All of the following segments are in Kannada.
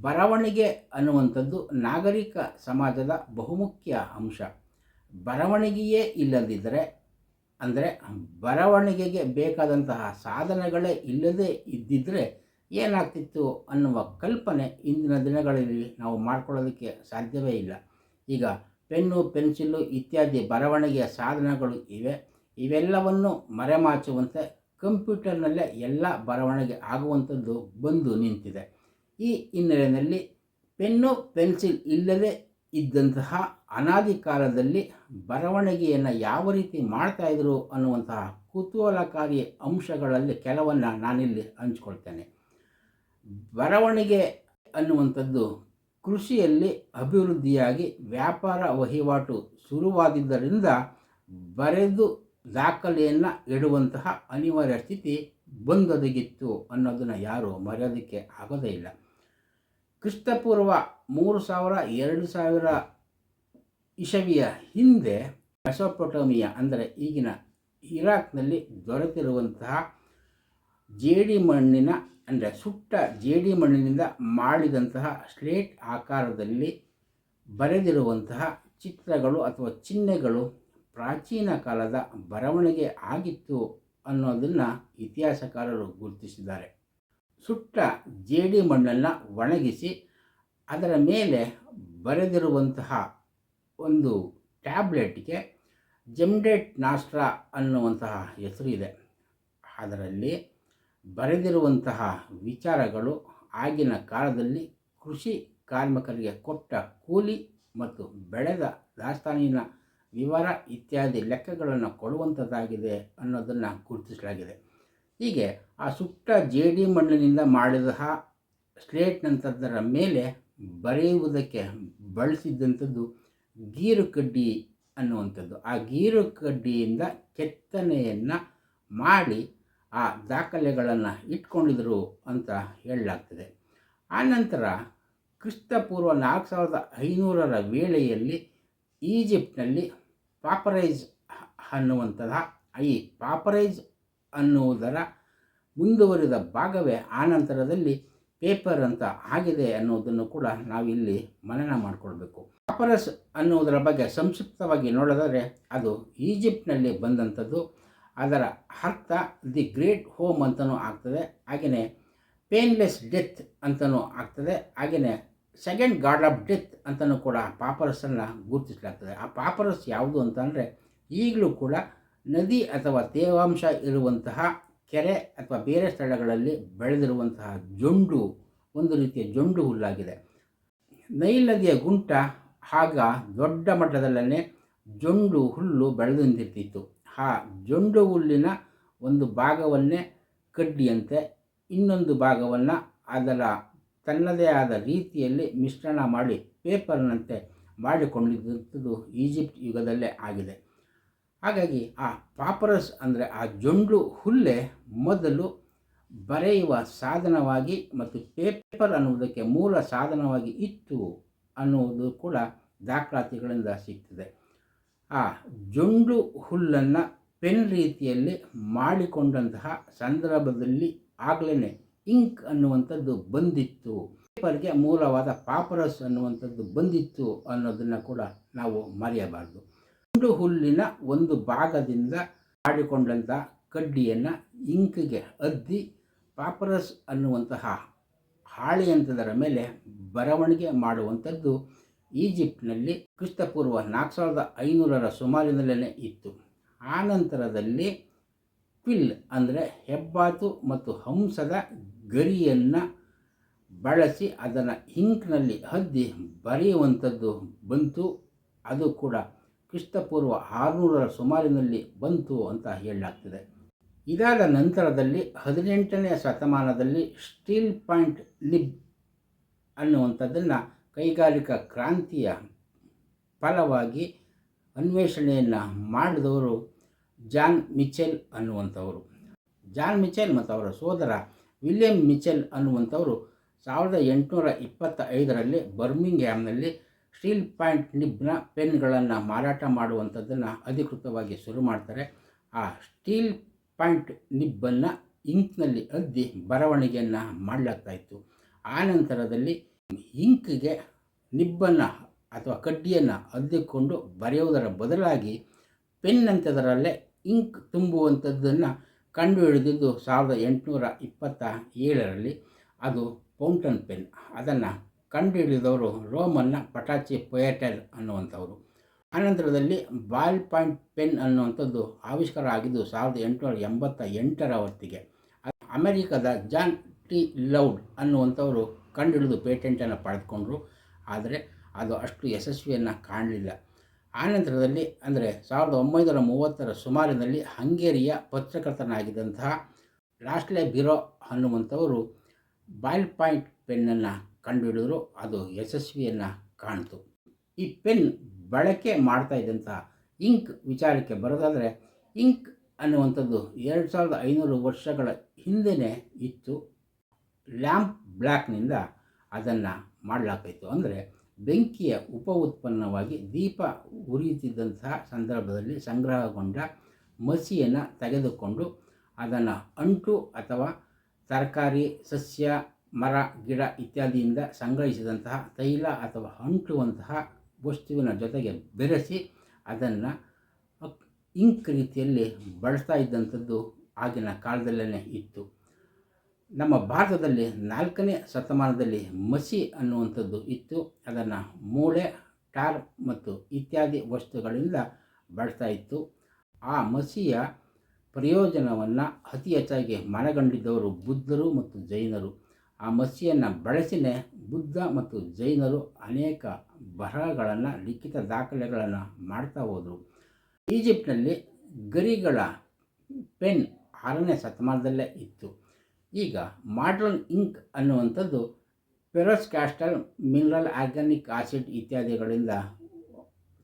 ಬರವಣಿಗೆ ಅನ್ನುವಂಥದ್ದು ನಾಗರಿಕ ಸಮಾಜದ ಬಹುಮುಖ್ಯ ಅಂಶ. ಬರವಣಿಗೆಯೇ ಇಲ್ಲದಿದ್ದರೆ, ಅಂದರೆ ಬರವಣಿಗೆಗೆ ಬೇಕಾದಂತಹ ಸಾಧನಗಳೇ ಇಲ್ಲದೇ ಇದ್ದಿದ್ದರೆ ಏನಾಗ್ತಿತ್ತು ಅನ್ನುವ ಕಲ್ಪನೆ ಇಂದಿನ ದಿನಗಳಲ್ಲಿ ನಾವು ಮಾಡ್ಕೊಳ್ಳೋದಕ್ಕೆ ಸಾಧ್ಯವೇ ಇಲ್ಲ. ಈಗ ಪೆನ್ನು, ಪೆನ್ಸಿಲ್ಲು ಇತ್ಯಾದಿ ಬರವಣಿಗೆಯ ಸಾಧನಗಳು ಇವೆ. ಇವೆಲ್ಲವನ್ನು ಮರೆಮಾಚುವಂತೆ ಕಂಪ್ಯೂಟರ್ನಲ್ಲೇ ಎಲ್ಲ ಬರವಣಿಗೆ ಆಗುವಂಥದ್ದು ಬಂದು ನಿಂತಿದೆ. ಈ ಹಿನ್ನೆಲೆಯಲ್ಲಿ ಪೆನ್ನು ಪೆನ್ಸಿಲ್ ಇಲ್ಲದೆ ಇದ್ದಂತಹ ಅನಾದಿ ಕಾಲದಲ್ಲಿ ಬರವಣಿಗೆಯನ್ನು ಯಾವ ರೀತಿ ಮಾಡ್ತಾಯಿದ್ರು ಅನ್ನುವಂತಹ ಕುತೂಹಲಕಾರಿ ಅಂಶಗಳಲ್ಲಿ ಕೆಲವನ್ನು ನಾನಿಲ್ಲಿ ಹಂಚ್ಕೊಳ್ತೇನೆ. ಬರವಣಿಗೆ ಅನ್ನುವಂಥದ್ದು ಕೃಷಿಯಲ್ಲಿ ಅಭಿವೃದ್ಧಿಯಾಗಿ ವ್ಯಾಪಾರ ವಹಿವಾಟು ಶುರುವಾದಿದ್ದರಿಂದ ಬರೆದು ದಾಖಲೆಯನ್ನು ಇಡುವಂತಹ ಅನಿವಾರ್ಯ ಸ್ಥಿತಿ ಬಂದೊದಗಿತ್ತು ಅನ್ನೋದನ್ನು ಯಾರೂ ಮರೆಯೋದಕ್ಕೆ ಆಗೋದೇ ಇಲ್ಲ. ಕ್ರಿಸ್ತಪೂರ್ವ ಮೂರು ಸಾವಿರ, ಎರಡು ಸಾವಿರ ಇಸವಿಯ ಹಿಂದೆ ಮೆಸೊಪೊಟೋಮಿಯಾ, ಅಂದರೆ ಈಗಿನ ಇರಾಕ್ನಲ್ಲಿ ದೊರೆತಿರುವಂತಹ ಜೇಡಿ ಮಣ್ಣಿನ, ಅಂದರೆ ಸುಟ್ಟ ಜೇಡಿ ಮಣ್ಣಿನಿಂದ ಮಾಡಿದಂತಹ ಸ್ಲೇಟ್ ಆಕಾರದಲ್ಲಿ ಬರೆದಿರುವಂತಹ ಚಿತ್ರಗಳು ಅಥವಾ ಚಿಹ್ನೆಗಳು ಪ್ರಾಚೀನ ಕಾಲದ ಬರವಣಿಗೆ ಆಗಿತ್ತು ಅನ್ನೋದನ್ನು ಇತಿಹಾಸಕಾರರು ಗುರುತಿಸಿದ್ದಾರೆ. ಸುಟ್ಟ ಜೇಡಿ ಮಣ್ಣನ್ನು ಒಣಗಿಸಿ ಅದರ ಮೇಲೆ ಬರೆದಿರುವಂತಹ ಒಂದು ಟ್ಯಾಬ್ಲೆಟ್ಗೆ ಜಮ್ಡೇಟ್ ನಾಸ್ಟ್ರಾ ಅನ್ನುವಂತಹ ಹೆಸರು ಇದೆ. ಅದರಲ್ಲಿ ಬರೆದಿರುವಂತಹ ವಿಚಾರಗಳು ಆಗಿನ ಕಾಲದಲ್ಲಿ ಕೃಷಿ ಕಾರ್ಮಿಕರಿಗೆ ಕೊಟ್ಟ ಕೂಲಿ ಮತ್ತು ಬೆಳೆದ ದಾಸ್ತಾನಿನ ವಿವರ ಇತ್ಯಾದಿ ಲೆಕ್ಕಗಳನ್ನು ಕೊಡುವಂಥದ್ದಾಗಿದೆ ಅನ್ನೋದನ್ನು ಗುರುತಿಸಲಾಗಿದೆ. ಹೀಗೆ ಆ ಸುಟ್ಟ ಜೇಡಿ ಮಣ್ಣಿನಿಂದ ಮಾಡಿದ ಸ್ಲೇಟ್ನಂಥದ್ದರ ಮೇಲೆ ಬರೆಯುವುದಕ್ಕೆ ಬಳಸಿದ್ದಂಥದ್ದು ಗೀರು ಕಡ್ಡಿ ಅನ್ನುವಂಥದ್ದು. ಆ ಗೀರು ಕಡ್ಡಿಯಿಂದ ಕೆತ್ತನೆಯನ್ನು ಮಾಡಿ ಆ ದಾಖಲೆಗಳನ್ನು ಇಟ್ಕೊಂಡಿದ್ರು ಅಂತ ಹೇಳಲಾಗ್ತದೆ. ಆನಂತರ ಕ್ರಿಸ್ತಪೂರ್ವ ನಾಲ್ಕು ಸಾವಿರದ ಐನೂರರ ವೇಳೆಯಲ್ಲಿ ಈಜಿಪ್ಟ್ನಲ್ಲಿ ಪಾಪರೈಜ್ ಅನ್ನುವಂತಹ, ಈ ಪಾಪರೈಜ್ ಅನ್ನುವುದರ ಮುಂದುವರಿದ ಭಾಗವೇ ಆನಂತರದಲ್ಲಿ ಪೇಪರ್ ಅಂತ ಆಗಿದೆ ಅನ್ನೋದನ್ನು ಕೂಡ ನಾವಿಲ್ಲಿ ಮನನ ಮಾಡಿಕೊಳ್ಬೇಕು. ಪಾಪರಸ್ ಅನ್ನುವುದರ ಬಗ್ಗೆ ಸಂಕ್ಷಿಪ್ತವಾಗಿ ನೋಡೋದಾದರೆ ಅದು ಈಜಿಪ್ಟ್ನಲ್ಲಿ ಬಂದಂಥದ್ದು. ಅದರ ಅರ್ಥ ದಿ ಗ್ರೇಟ್ ಹೋಮ್ ಅಂತಲೂ ಆಗ್ತದೆ. ಹಾಗೆಯೇ ಪೇನ್ಲೆಸ್ ಡೆತ್ ಅಂತಲೂ ಆಗ್ತದೆ. ಹಾಗೆಯೇ ಸೆಕೆಂಡ್ ಗಾಡ್ ಆಫ್ ಡೆತ್ ಅಂತಲೂ ಕೂಡ ಪಾಪರಸನ್ನು ಗುರುತಿಸಲಾಗ್ತದೆ. ಆ ಪಾಪರಸ್ ಯಾವುದು ಅಂತಂದರೆ ಈಗಲೂ ಕೂಡ ನದಿ ಅಥವಾ ತೇವಾಂಶ ಇರುವಂತಹ ಕೆರೆ ಅಥವಾ ಬೇರೆ ಸ್ಥಳಗಳಲ್ಲಿ ಬೆಳೆದಿರುವಂತಹ ಜೊಂಡು, ಒಂದು ರೀತಿಯ ಜೊಂಡು ಹುಲ್ಲಾಗಿದೆ. ನೈಲ್ ನದಿಯ ಗುಂಟ ಆಗ ದೊಡ್ಡ ಮಟ್ಟದಲ್ಲೇ ಜೊಂಡು ಹುಲ್ಲು ಬೆಳೆದು ನಿಂತಿರ್ತಿತ್ತು. ಆ ಜೊಂಡು ಹುಲ್ಲಿನ ಒಂದು ಭಾಗವನ್ನೇ ಕಡ್ಡಿಯಂತೆ ಇನ್ನೊಂದು ಭಾಗವನ್ನು ಅದರ ತನ್ನದೇ ಆದ ರೀತಿಯಲ್ಲಿ ಮಿಶ್ರಣ ಮಾಡಿ, ಪೇಪರ್ನಂತೆ ಮಾಡಿಕೊಂಡಿದ್ದು ಈಜಿಪ್ಟ್ ಯುಗದಲ್ಲೇ ಆಗಿದೆ. ಹಾಗಾಗಿ ಆ ಪಾಪರಸ್ ಅಂದರೆ ಆ ಜೊಂಡು ಹುಲ್ಲೆ ಮೊದಲು ಬರೆಯುವ ಸಾಧನವಾಗಿ ಮತ್ತು ಪೇಪರ್ ಅನ್ನುವುದಕ್ಕೆ ಮೂಲ ಸಾಧನವಾಗಿ ಇತ್ತು ಅನ್ನುವುದು ಕೂಡ ದಾಖಲಾತಿಗಳಿಂದ ಸಿಗ್ತದೆ. ಆ ಜೊಂಡು ಹುಲ್ಲನ್ನು ಪೆನ್ ರೀತಿಯಲ್ಲಿ ಮಾಡಿಕೊಂಡಂತಹ ಸಂದರ್ಭದಲ್ಲಿ ಆಗಲೇ ಇಂಕ್ ಅನ್ನುವಂಥದ್ದು ಬಂದಿತ್ತು. ಪೇಪರ್ಗೆ ಮೂಲವಾದ ಪಾಪರಸ್ ಅನ್ನುವಂಥದ್ದು ಬಂದಿತ್ತು ಅನ್ನೋದನ್ನು ಕೂಡ ನಾವು ಮರೆಯಬಾರ್ದು. ಜೊಂಡು ಹುಲ್ಲಿನ ಒಂದು ಭಾಗದಿಂದ ಮಾಡಿಕೊಂಡಂಥ ಕಡ್ಡಿಯನ್ನು ಇಂಕಿಗೆ ಅದ್ದಿ ಪಾಪರಸ್ ಅನ್ನುವಂತಹ ಹಾಳೆಯಂಥದರ ಮೇಲೆ ಬರವಣಿಗೆ ಮಾಡುವಂಥದ್ದು ಈಜಿಪ್ಟ್ನಲ್ಲಿ ಕ್ರಿಸ್ತಪೂರ್ವ ನಾಲ್ಕು ಸಾವಿರದ ಐನೂರರ ಸುಮಾರಿನಲ್ಲೇ ಇತ್ತು. ಆನಂತರದಲ್ಲಿ ಕ್ವಿಲ್ ಅಂದರೆ ಹೆಬ್ಬಾತು ಮತ್ತು ಹಂಸದ ಗರಿಯನ್ನು ಬಳಸಿ ಅದನ್ನು ಇಂಕ್ನಲ್ಲಿ ಹದ್ದಿ ಬರೆಯುವಂಥದ್ದು ಬಂತು. ಅದು ಕೂಡ ಕ್ರಿಸ್ತಪೂರ್ವ ಆರುನೂರರ ಸುಮಾರಿನಲ್ಲಿ ಬಂತು ಅಂತ ಹೇಳಲಾಗ್ತಿದೆ. ಇದಾದ ನಂತರದಲ್ಲಿ ಹದಿನೆಂಟನೇ ಶತಮಾನದಲ್ಲಿ ಸ್ಟೀಲ್ ಪಾಯಿಂಟ್ ಲಿಬ್ ಅನ್ನುವಂಥದ್ದನ್ನು ಕೈಗಾರಿಕಾ ಕ್ರಾಂತಿಯ ಫಲವಾಗಿ ಅನ್ವೇಷಣೆಯನ್ನು ಮಾಡಿದವರು ಜಾನ್ ಮಿಚೆಲ್ ಅನ್ನುವಂಥವರು. ಜಾನ್ ಮಿಚೆಲ್ ಮತ್ತು ಅವರ ಸೋದರ ವಿಲಿಯಂ ಮಿಚೆಲ್ ಅನ್ನುವಂಥವರು ಸಾವಿರದ ಎಂಟುನೂರ ಇಪ್ಪತ್ತ ಐದರಲ್ಲಿ ಬರ್ಮಿಂಗ್ಹ್ಯಾಮ್ನಲ್ಲಿ ಸ್ಟೀಲ್ ಪಾಯಿಂಟ್ ನಿಬ್ನ ಪೆನ್ಗಳನ್ನು ಮಾರಾಟ ಮಾಡುವಂಥದ್ದನ್ನು ಅಧಿಕೃತವಾಗಿ ಶುರು ಮಾಡ್ತಾರೆ. ಆ ಸ್ಟೀಲ್ ಪಾಯಿಂಟ್ ನಿಬ್ಬನ್ನು ಇಂಕ್ನಲ್ಲಿ ಅದ್ದಿ ಬರವಣಿಗೆಯನ್ನು ಮಾಡಲಾಗ್ತಾಯಿತ್ತು ಆ ನಂತರದಲ್ಲಿ ಇಂಕ್ಗೆ ನಿಬ್ಬನ್ನು ಅಥವಾ ಕಡ್ಡಿಯನ್ನು ಅದ್ದಿಕೊಂಡು ಬರೆಯುವುದರ ಬದಲಾಗಿ ಪೆನ್ ಅಂತದರಲ್ಲೇ ಇಂಕ್ ತುಂಬುವಂಥದ್ದನ್ನು ಕಂಡುಹಿಡಿದಿದ್ದು ಸಾವಿರದ ಎಂಟುನೂರ ಇಪ್ಪತ್ತ ಏಳರಲ್ಲಿ ಅದು ಫೌಂಟನ್ ಪೆನ್. ಅದನ್ನು ಕಂಡುಹಿಡಿದವರು ರೋಮನ್ನ ಪಟಾಚಿ ಪೊಯಟೆಲ್ ಅನ್ನುವಂಥವರು. ಆನಂತರದಲ್ಲಿ ಬಾಲ್ ಪಾಯಿಂಟ್ ಪೆನ್ ಅನ್ನುವಂಥದ್ದು ಆವಿಷ್ಕಾರ ಆಗಿದ್ದು ಸಾವಿರದ ಎಂಟುನೂರ ಎಂಬತ್ತ ಎಂಟರ ಹೊತ್ತಿಗೆ. ಅಮೆರಿಕದ ಜಾನ್ ಟಿ. ಲೌಡ್ ಅನ್ನುವಂಥವರು ಕಂಡುಹಿಡಿದು ಪೇಟೆಂಟನ್ನು ಪಡೆದುಕೊಂಡ್ರು. ಆದರೆ ಅದು ಅಷ್ಟು ಯಶಸ್ವಿಯನ್ನು ಕಾಣಲಿಲ್ಲ. ಆನಂತರದಲ್ಲಿ ಅಂದರೆ ಸಾವಿರದ ಒಂಬೈನೂರ ಮೂವತ್ತರ ಸುಮಾರಿನಲ್ಲಿ ಹಂಗೇರಿಯ ಪತ್ರಕರ್ತನಾಗಿದ್ದಂತಹ ಲಾಸ್ಲೆ ಬಿರೋ ಅನ್ನುವಂಥವರು ಬಾಯ್ಲ್ ಪಾಯಿಂಟ್ ಪೆನ್ನನ್ನು ಕಂಡುಹಿಡಿದ್ರು ಅದು ಯಶಸ್ವಿಯನ್ನು ಕಾಣ್ತು. ಈ ಪೆನ್ ಬಳಕೆ ಮಾಡ್ತಾ ಇದ್ದಂಥ ಇಂಕ್ ವಿಚಾರಕ್ಕೆ ಬರೋದಾದರೆ, ಇಂಕ್ ಅನ್ನುವಂಥದ್ದು ಎರಡು ಸಾವಿರದ ಐನೂರು ವರ್ಷಗಳ ಹಿಂದೆಯೇ ಇತ್ತು. ಲ್ಯಾಂಪ್ ಬ್ಲ್ಯಾಕ್ನಿಂದ ಅದನ್ನು ಮಾಡಲಾಗ್ತಾಯಿತ್ತು. ಅಂದರೆ ಬೆಂಕಿಯ ಉಪ ಉತ್ಪನ್ನವಾಗಿ ದೀಪ ಉರಿಯುತ್ತಿದ್ದಂತಹ ಸಂದರ್ಭದಲ್ಲಿ ಸಂಗ್ರಹಗೊಂಡ ಮಸಿಯನ್ನು ತೆಗೆದುಕೊಂಡು ಅದನ್ನು ಅಂಟು ಅಥವಾ ತರಕಾರಿ, ಸಸ್ಯ ಮರ, ಗಿಡ ಇತ್ಯಾದಿಯಿಂದ ಸಂಗ್ರಹಿಸಿದಂತಹ ತೈಲ ಅಥವಾ ಅಂಟುವಂತಹ ವಸ್ತುವಿನ ಜೊತೆಗೆ ಬೆರೆಸಿ ಅದನ್ನು ಇಂಕ್ ರೀತಿಯಲ್ಲಿ ಬಳಸ್ತಾ ಇದ್ದಂಥದ್ದು ಆಗಿನ ಕಾಲದಲ್ಲೇ ಇತ್ತು. ನಮ್ಮ ಭಾರತದಲ್ಲಿ ನಾಲ್ಕನೇ ಶತಮಾನದಲ್ಲಿ ಮಸಿ ಅನ್ನುವಂಥದ್ದು ಇತ್ತು. ಅದನ್ನು ಮೂಳೆ, ಟಾರ್ ಮತ್ತು ಇತ್ಯಾದಿ ವಸ್ತುಗಳಿಂದ ಬಳಸ್ತಾ ಇತ್ತು. ಆ ಮಸಿಯ ಪ್ರಯೋಜನವನ್ನು ಅತಿ ಹೆಚ್ಚಾಗಿ ಮನಗಂಡಿದ್ದವರು ಬುದ್ಧರು ಮತ್ತು ಜೈನರು. ಆ ಮಸಿಯನ್ನು ಬಳಸಿನೇ ಬುದ್ಧ ಮತ್ತು ಜೈನರು ಅನೇಕ ಬರಹಗಳನ್ನು, ಲಿಖಿತ ದಾಖಲೆಗಳನ್ನು ಮಾಡ್ತಾ ಹೋದರು. ಈಜಿಪ್ಟ್ನಲ್ಲಿ ಗರಿಗಳ ಪೆನ್ ಆರನೇ ಶತಮಾನದಲ್ಲೇ ಇತ್ತು. ಈಗ ಮಾಡ್ರನ್ ಇಂಕ್ ಅನ್ನುವಂಥದ್ದು ಪೆರೋಸ್ ಕ್ಯಾಸ್ಟಲ್ ಮಿನರಲ್ ಆರ್ಗ್ಯಾನಿಕ್ ಆಸಿಡ್ ಇತ್ಯಾದಿಗಳಿಂದ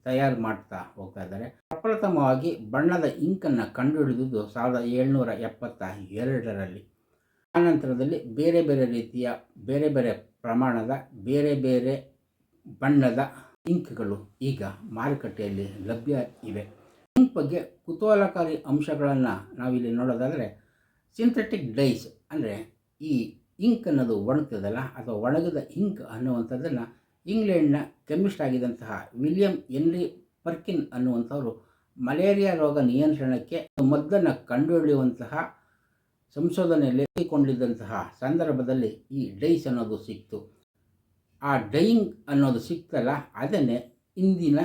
ತಯಾರು ಮಾಡ್ತಾ ಹೋಗ್ತಾ ಇದ್ದಾರೆ. ಪ್ರಪ್ರಥಮವಾಗಿ ಬಣ್ಣದ ಇಂಕನ್ನು ಕಂಡುಹಿಡಿದುದು ಸಾವಿರದ ಏಳ್ನೂರ ಎಪ್ಪತ್ತ ಎರಡರಲ್ಲಿ. ಆನಂತರದಲ್ಲಿ ಬೇರೆ ಬೇರೆ ರೀತಿಯ ಬೇರೆ ಬೇರೆ ಪ್ರಮಾಣದ, ಬೇರೆ ಬೇರೆ ಬಣ್ಣದ ಇಂಕ್ಗಳು ಈಗ ಮಾರುಕಟ್ಟೆಯಲ್ಲಿ ಲಭ್ಯ ಇವೆ. ಇಂಕ್ ಬಗ್ಗೆ ಕುತೂಹಲಕಾರಿ ಅಂಶಗಳನ್ನು ನಾವಿಲ್ಲಿ ನೋಡೋದಾದರೆ ಸಿಂಥೆಟಿಕ್ ಡೈಸ್ ಅಂದರೆ ಈ ಇಂಕ್ ಅನ್ನೋದು ಒಣಗ್ತದಲ್ಲ, ಅಥವಾ ಒಣಗಿದ ಇಂಕ್ ಅನ್ನುವಂಥದ್ದನ್ನು ಇಂಗ್ಲೆಂಡ್ನ ಕೆಮಿಸ್ಟ್ ಆಗಿದ್ದಂತಹ ವಿಲಿಯಂ ಎನ್ರಿ ಪರ್ಕಿನ್ ಅನ್ನುವಂಥವರು ಮಲೇರಿಯಾ ರೋಗ ನಿಯಂತ್ರಣಕ್ಕೆ ಮದ್ದನ್ನು ಕಂಡುಹಿಡಿಯುವಂತಹ ಸಂಶೋಧನೆಯಲ್ಲಿ ಕೊಂಡಿದ್ದಂತಹ ಸಂದರ್ಭದಲ್ಲಿ ಈ ಡೈಸ್ ಅನ್ನೋದು ಸಿಕ್ತು. ಆ ಡೈಯಿಂಗ್ ಅನ್ನೋದು ಸಿಕ್ತಲ್ಲ, ಅದನ್ನೇ ಇಂದಿನ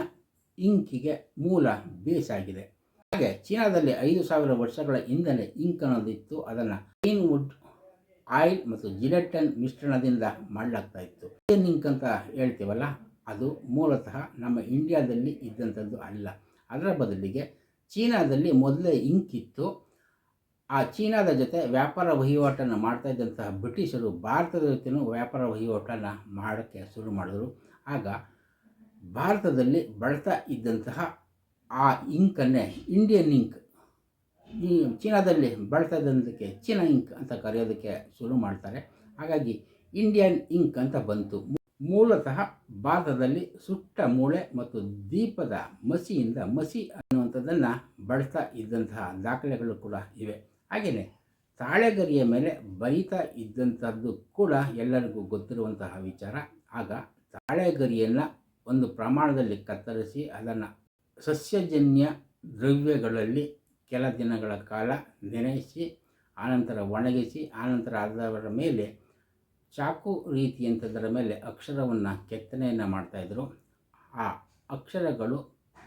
ಇಂಕಿಗೆ ಮೂಲ ಬೇಸ್ ಆಗಿದೆ. ಹಾಗೆ ಚೀನಾದಲ್ಲಿ ಐದು ಸಾವಿರ ವರ್ಷಗಳ ಹಿಂದಲೇ ಇಂಕ್ ಅನ್ನೋದಿತ್ತು ಅದನ್ನು ಕ್ಲೀನ್ ವುಡ್ ಆಯಿಲ್ ಮತ್ತು ಜಿಲೆಟನ್ ಮಿಶ್ರಣದಿಂದ ಮಾಡಲಾಗ್ತಾ ಇತ್ತು. ಏನ್ ಇಂಕ್ ಅಂತ ಹೇಳ್ತೀವಲ್ಲ, ಅದು ಮೂಲತಃ ನಮ್ಮ ಇಂಡಿಯಾದಲ್ಲಿ ಇದ್ದಂಥದ್ದು ಅಲ್ಲ. ಅದರ ಬದಲಿಗೆ ಚೀನಾದಲ್ಲಿ ಮೊದಲೇ ಇಂಕ್ ಇತ್ತು. ಆ ಚೀನಾದ ಜೊತೆ ವ್ಯಾಪಾರ ವಹಿವಾಟನ್ನು ಮಾಡ್ತಾ ಇದ್ದಂತಹ ಬ್ರಿಟಿಷರು ಭಾರತದ ಜೊತೆಯೂ ವ್ಯಾಪಾರ ವಹಿವಾಟನ್ನು ಮಾಡೋಕ್ಕೆ ಶುರು ಮಾಡಿದರು. ಆಗ ಭಾರತದಲ್ಲಿ ಬಳಸ್ತಾ ಇದ್ದಂತಹ ಆ ಇಂಕನ್ನೇ ಇಂಡಿಯನ್ ಇಂಕ್ ಈ ಚೀನಾದಲ್ಲಿ ಬಳಸ್ತಾ ಇದ್ದಂಥಕ್ಕೆ ಚೀನಾ ಇಂಕ್ ಅಂತ ಕರೆಯೋದಕ್ಕೆ ಶುರು ಮಾಡ್ತಾರೆ. ಹಾಗಾಗಿ ಇಂಡಿಯನ್ ಇಂಕ್ ಅಂತ ಬಂತು. ಮೂಲತಃ ಭಾರತದಲ್ಲಿ ಸುಟ್ಟ ಮೂಳೆ ಮತ್ತು ದೀಪದ ಮಸಿಯಿಂದ ಮಸಿ ಅನ್ನುವಂಥದ್ದನ್ನು ಬಳಸ್ತಾ ಇದ್ದಂತಹ ದಾಖಲೆಗಳು ಕೂಡ ಇವೆ. ಹಾಗೆಯೇ ತಾಳೆಗರಿಯ ಮೇಲೆ ಬರಿತಾ ಇದ್ದಂಥದ್ದು ಕೂಡ ಎಲ್ಲರಿಗೂ ಗೊತ್ತಿರುವಂತಹ ವಿಚಾರ. ಆಗ ತಾಳೆಗರಿಯನ್ನು ಒಂದು ಪ್ರಮಾಣದಲ್ಲಿ ಕತ್ತರಿಸಿ ಅದನ್ನು ಸಸ್ಯಜನ್ಯ ದ್ರವ್ಯಗಳಲ್ಲಿ ಕೆಲ ದಿನಗಳ ಕಾಲ ನೆನೆಸಿ, ಆನಂತರ ಒಣಗಿಸಿ, ಆನಂತರ ಅದರ ಮೇಲೆ ಚಾಕು ರೀತಿಯಂಥದ್ದರ ಮೇಲೆ ಅಕ್ಷರವನ್ನು ಕೆತ್ತನೆಯನ್ನು ಮಾಡ್ತಾಯಿದ್ರು ಆ ಅಕ್ಷರಗಳು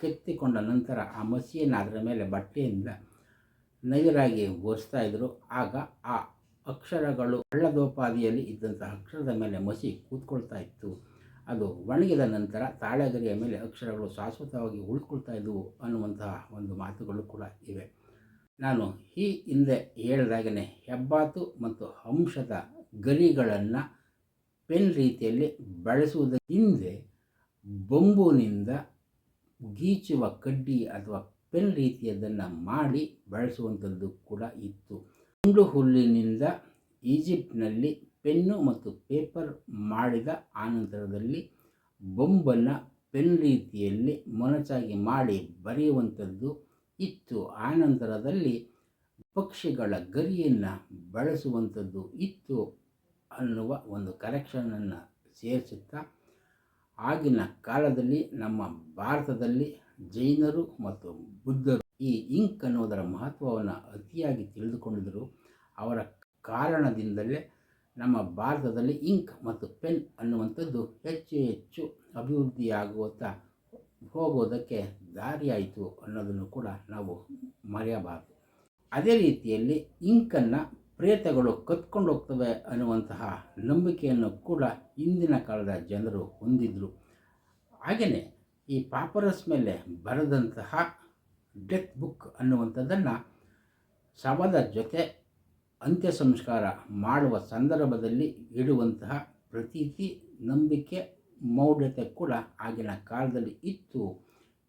ಕೆತ್ತಿಕೊಂಡ ನಂತರ ಆ ಮಸಿಯನ್ನು ಅದರ ಮೇಲೆ ಬಟ್ಟೆಯಿಂದ ನೈರಾಗಿ ಒರೆಸ್ತಾ ಇದ್ದರು ಆಗ ಆ ಅಕ್ಷರಗಳು ಹಳ್ಳದೋಪಾದಿಯಲ್ಲಿ ಇದ್ದಂಥ ಅಕ್ಷರದ ಮೇಲೆ ಮಸಿ ಕೂತ್ಕೊಳ್ತಾ ಇತ್ತು. ಅದು ಒಣಗಿದ ನಂತರ ತಾಳೆಗರಿಯ ಮೇಲೆ ಅಕ್ಷರಗಳು ಶಾಶ್ವತವಾಗಿ ಉಳ್ಕೊಳ್ತಾ ಇದ್ದವು ಅನ್ನುವಂತಹ ಒಂದು ಮಾತುಗಳು ಕೂಡ ಇವೆ. ನಾನು ಈ ಹಿಂದೆ ಹೇಳಿದಾಗಲೇ ಹೆಬ್ಬಾತು ಮತ್ತು ಅಂಶದ ಗರಿಗಳನ್ನು ಪೆನ್ ರೀತಿಯಲ್ಲಿ ಬಳಸುವುದರ ಹಿಂದೆ ಬೊಂಬುನಿಂದ ಗೀಚುವ ಕಡ್ಡಿ ಅಥವಾ ಪೆನ್ ರೀತಿಯದನ್ನು ಮಾಡಿ ಬಳಸುವಂಥದ್ದು ಕೂಡ ಇತ್ತು. ಗುಂಡು ಹುಲ್ಲಿನಿಂದ ಈಜಿಪ್ಟ್ನಲ್ಲಿ ಪೆನ್ನು ಮತ್ತು ಪೇಪರ್ ಮಾಡಿದ ಆನಂತರದಲ್ಲಿ ಬೊಂಬನ್ನು ಪೆನ್ ರೀತಿಯಲ್ಲಿ ಮೊನಚಾಗಿ ಮಾಡಿ ಬರೆಯುವಂಥದ್ದು ಇತ್ತು. ಆನಂತರದಲ್ಲಿ ಪಕ್ಷಿಗಳ ಗರಿಯನ್ನು ಬಳಸುವಂಥದ್ದು ಇತ್ತು ಅನ್ನುವ ಒಂದು ಕರೆಕ್ಷನನ್ನು ಸೇರಿಸುತ್ತಾ, ಆಗಿನ ಕಾಲದಲ್ಲಿ ನಮ್ಮ ಭಾರತದಲ್ಲಿ ಜೈನರು ಮತ್ತು ಬುದ್ಧರು ಈ ಇಂಕ್ ಅನ್ನೋದರ ಮಹತ್ವವನ್ನು ಅತಿಯಾಗಿ ತಿಳಿದುಕೊಂಡಿದ್ದರು. ಅವರ ಕಾರಣದಿಂದಲೇ ನಮ್ಮ ಭಾರತದಲ್ಲಿ ಇಂಕ್ ಮತ್ತು ಪೆನ್ ಅನ್ನುವಂಥದ್ದು ಹೆಚ್ಚು ಹೆಚ್ಚು ಅಭಿವೃದ್ಧಿಯಾಗುವಂಥ ಹೋಗೋದಕ್ಕೆ ದಾರಿಯಾಯಿತು ಅನ್ನೋದನ್ನು ಕೂಡ ನಾವು ಮರೆಯಬಾರದು. ಅದೇ ರೀತಿಯಲ್ಲಿ ಇಂಕನ್ನು ಪ್ರೇತಗಳು ಕತ್ಕೊಂಡು ಹೋಗ್ತವೆ ಅನ್ನುವಂತಹ ನಂಬಿಕೆಯನ್ನು ಕೂಡ ಇಂದಿನ ಕಾಲದ ಜನರು ಹೊಂದಿದ್ದರು ಹಾಗೆಯೇ ಈ ಪಾಪರಸ್ ಮೇಲೆ ಬರೆದಂತಹ ಡೆತ್ ಬುಕ್ ಅನ್ನುವಂಥದ್ದನ್ನು ಶವದ ಜೊತೆ ಅಂತ್ಯ ಸಂಸ್ಕಾರ ಮಾಡುವ ಸಂದರ್ಭದಲ್ಲಿ ಇಡುವಂತಹ ಪ್ರತೀತಿ, ನಂಬಿಕೆ, ಮೌಢ್ಯತೆ ಕೂಡ ಆಗಿನ ಕಾಲದಲ್ಲಿ ಇತ್ತು.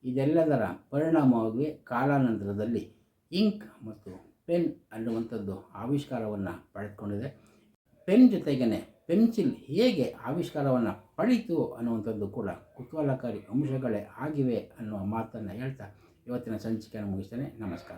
ಇದೆಲ್ಲದರ ಪರಿಣಾಮವಾಗಿ ಕಾಲಾನಂತರದಲ್ಲಿ ಇಂಕ್ ಮತ್ತು ಪೆನ್ ಅನ್ನುವಂಥದ್ದು ಆವಿಷ್ಕಾರವನ್ನು ಪಡೆದುಕೊಂಡಿದೆ. ಪೆನ್ ಜೊತೆಗೇ ಪೆನ್ಸಿಲ್ ಹೇಗೆ ಆವಿಷ್ಕಾರವನ್ನು ಪಡೀತು ಅನ್ನುವಂಥದ್ದು ಕೂಡ ಕುತೂಹಲಕಾರಿ ಅಂಶಗಳೇ ಆಗಿವೆ ಅನ್ನುವ ಮಾತನ್ನು ಹೇಳ್ತಾ ಇವತ್ತಿನ ಸಂಚಿಕೆಯನ್ನು ಮುಗಿಸ್ತೇನೆ. ನಮಸ್ಕಾರ.